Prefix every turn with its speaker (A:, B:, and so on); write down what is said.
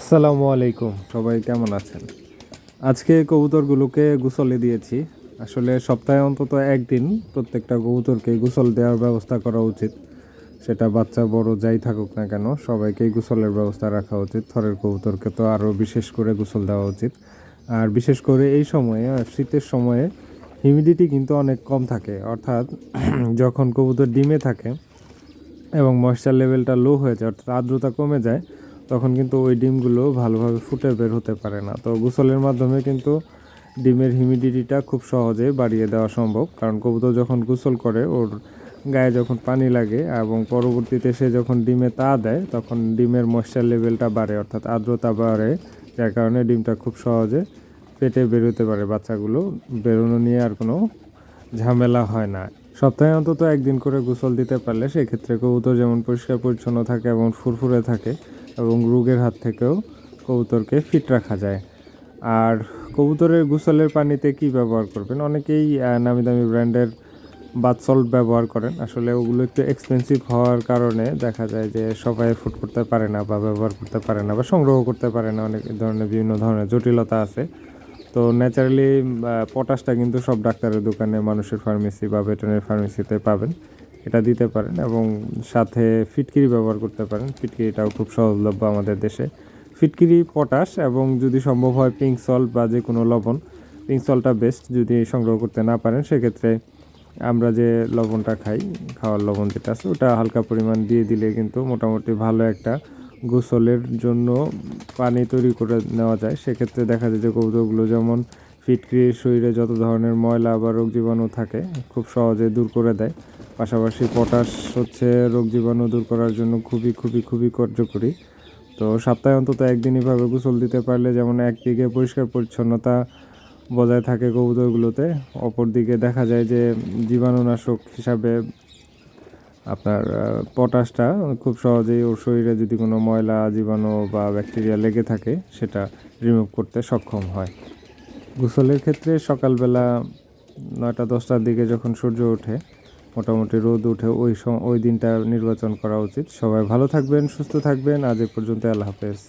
A: আসসালামু আলাইকুম। সবাই কেমন আছেন? আজকে কবুতরগুলোকে গোসলে দিয়েছি। আসলে সপ্তাহে অন্তত একদিন প্রত্যেকটা কবুতরকে গোসল দেওয়ার ব্যবস্থা করা উচিত। সেটা বাচ্চা, বড় যাই থাকুক না কেন সবাইকেই গোসলের ব্যবস্থা রাখা উচিত। থরের কবুতরকে তো আরও বিশেষ করে গোসল দেওয়া উচিত। আর বিশেষ করে এই সময়ে, শীতের সময়ে হিউমিডিটি কিন্তু অনেক কম থাকে। অর্থাৎ যখন কবুতর ডিমে থাকে এবং ময়েশ্চার লেভেলটা লো হয়ে যায়, অর্থাৎ আর্দ্রতা কমে যায় তখন কিন্তু ওই ডিমগুলো ভালোভাবে ফুটে বের হতে পারে না। তো গোসলের মাধ্যমে কিন্তু ডিমের হিউমিডিটিটা খুব সহজে বাড়িয়ে দেওয়া সম্ভব। কারণ কবুতর যখন গোসল করে, ওর গায়ে যখন পানি লাগে এবং পরবর্তীতে সে যখন ডিমে তা দেয়, তখন ডিমের ময়েশ্চার লেভেলটা বাড়ে, অর্থাৎ আর্দ্রতা বাড়ে, যার কারণে ডিমটা খুব সহজে পেটে বেরোতে পারে। বাচ্চাগুলো বেরোনো নিয়ে আর কোনো ঝামেলা হয় না। সপ্তাহে অন্তত একদিন করে গোসল দিতে পারলে সেক্ষেত্রে কবুতর যেমন পরিষ্কার পরিচ্ছন্ন থাকে এবং ফুরফুরে থাকে এবং রোগের হাত থেকেও কবুতরকে ফিট রাখা যায়। আর কবুতরের গোসলের পানিতে কি ব্যবহার করবেন? অনেকেই নামি দামি ব্র্যান্ডের বাথ সল্ট ব্যবহার করেন। আসলে ওগুলো একটু এক্সপেন্সিভ হওয়ার কারণে দেখা যায় যে সবাই ফুট করতে পারে না বা ব্যবহার করতে পারে না বা সংগ্রহ করতে পারে না। অনেক ধরনের, বিভিন্ন ধরনের জটিলতা আছে। তো ন্যাচারালি পটাশটা কিন্তু সব ডাক্তারের দোকানে, মানুষের ফার্মেসি বা ভেটেরিনারি ফার্মেসিতে পাবেন। এটা দিতে পারেন এবং সাথে ফিটকিরি ব্যবহার করতে পারেন। ফিটকিরিটাও খুব সহজলভ্য আমাদের দেশে। ফিটকিরি, পটাশ এবং যদি সম্ভব হয় পিঙ্ক সল্ট বা যে কোনো লবণ। পিঙ্ক সল্টটা বেস্ট যদি সংগ্রহ করতে না পারেন, সেক্ষেত্রে আমরা যে লবণটা খাই, খাওয়ার লবণ যেটা আছে, ওটা হালকা পরিমাণ দিয়ে দিলে কিন্তু মোটামুটি ভালো একটা গোসলের জন্য পানি তৈরি করে নেওয়া যায়। সেক্ষেত্রে দেখা যায় যে কবুতরগুলো যেমন ফিটকিরির শরীরে যত ধরনের ময়লা বা রোগ জীবাণু থাকে, খুব সহজে দূর করে দেয়। পাশাপাশি পটাশ হচ্ছে রোগ জীবাণু দূর করার জন্য খুবই খুবই খুবই কার্যকরী। তো সপ্তাহে অন্তত একদিন এভাবে গোসল দিতে পারলে যেমন একদিকে পরিষ্কার পরিচ্ছন্নতা বজায় থাকে কবুতরগুলোতে, অপরদিকে দেখা যায় যে জীবাণুনাশক হিসাবে আপনার পটাশটা খুব সহজেই ওর শরীরে যদি কোনো ময়লা, জীবাণু বা ব্যাকটেরিয়া লেগে থাকে, সেটা রিমুভ করতে সক্ষম হয়। গোসলের ক্ষেত্রে সকালবেলা নয়টা, দশটার দিকে যখন সূর্য ওঠে মোটামুটি রোদ উঠে ওই সময় ওই দিনটা নির্বাচন করা উচিত। সবাই ভালো থাকবেন, সুস্থ থাকবেন। আজ এ পর্যন্ত আল্লাহ হাফেজ।